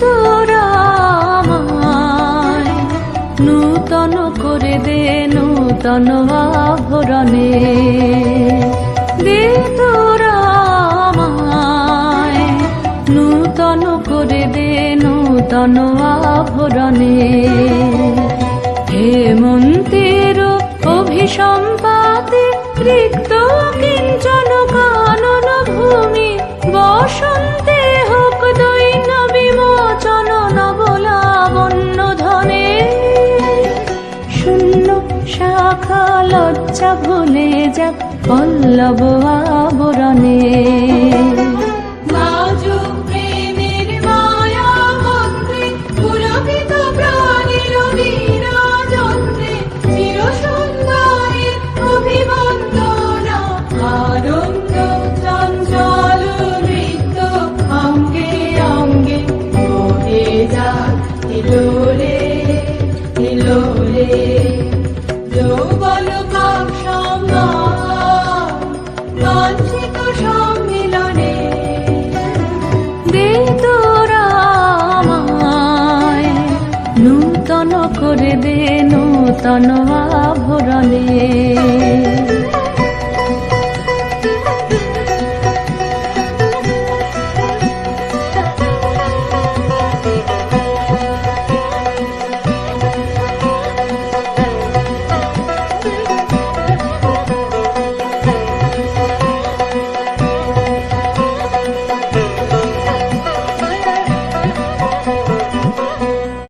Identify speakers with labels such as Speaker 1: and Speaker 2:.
Speaker 1: তোরা নূতন করে দে, নূতন আভরণে। দে তোরা নূতন করে দে, নূতন আভরণে। হেমন্তের অভিসম্পাতে রিক্ত লজ্জা ভুলে যাক পল্লব আবরণে।
Speaker 2: লাজুক প্রেমের
Speaker 1: নূতন করে দে নূতন আভরণে।